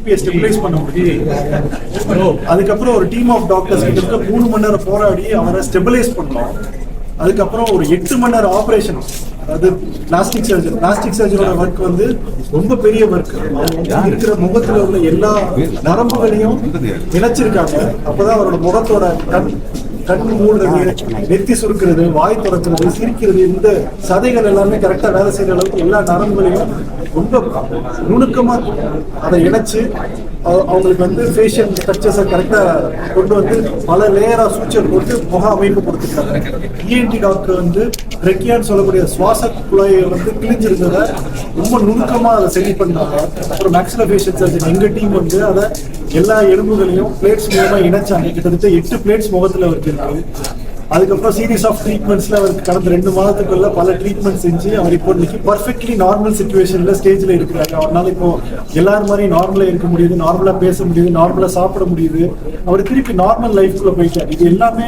பிபியை stabilise பண்ண முடியும். அதுக்கப்புறம் ஒரு டீம் ஆஃப் டாக்டர்ஸ் கிட்ட மூணு மணி நேரம் போராடி அவரை ஸ்டெபிலைஸ் பண்ணோம் அதுக்கப்புறம் ஒரு எட்டு மணி நேரம் ஆபரேஷன் அதாவது பிளாஸ்டிக் சர்ஜரி பிளாஸ்டிக் சர்ஜரியோட ஒர்க் வந்து ரொம்ப பெரிய ஒர்க் இருக்கிற முகத்துல உள்ள எல்லா நரம்புகளையும் இணைச்சிருக்காங்க. அப்பதான் அவரோட முகத்தோட கண் மூடுறது நெத்தி சுருக்கிறது வாய் திறக்கிறது சிரிக்கிறது இந்த சதைகள் எல்லாமே கரெக்டா வேலை செய்யற அளவுக்கு எல்லா நரம்புகளையும் ரொம்ப நுணுக்கமா அதை இணைச்சு அவங்களுக்கு வந்து ஃபேஷியல் ஸ்ட்ரக்சர்ஸை கரெக்டாக கொண்டு வந்து பல லேயராக சூச்சர் போட்டு முக அமைப்பு கொடுத்துருக்காங்க. இஎன்டி டாக்டர் வந்து ரெக்கியான்னு சொல்லக்கூடிய சுவாச குழாயை வந்து கிழிஞ்சிருந்ததை ரொம்ப நுணுக்கமாக அதை சரி பண்ணாங்க. அப்புறம் மேக்ஸிலோஃபேஷியல் சர்ஜன் எங்கள் டீம் வந்து அதை எல்லா எலும்புகளையும் பிளேட்ஸ் மூலமாக இணைச்சாங்க. கிட்டத்தட்ட எட்டு பிளேட்ஸ் முகத்தில் அவருக்கு அதுக்கப்புறம் சீரீஸ் ஆஃப் ட்ரீட்மெண்ட்ஸ்ல அவருக்கு கடந்த ரெண்டு மாதத்துக்குள்ள பல ட்ரீட்மெண்ட் செஞ்சு அவர் இப்போ இன்னைக்கு பர்ஃபெக்ட்லி நார்மல் சுச்சுவேஷன்ல ஸ்டேஜ்ல இருக்கிறாங்க அவரால் இப்போ எல்லாரும் மாதிரி நார்மலா இருக்க முடியுது நார்மலா பேச முடியுது நார்மலா சாப்பிட முடியுது. அவர் திருப்பி நார்மல் லைஃப்குள்ள போயிட்டார். இது எல்லாமே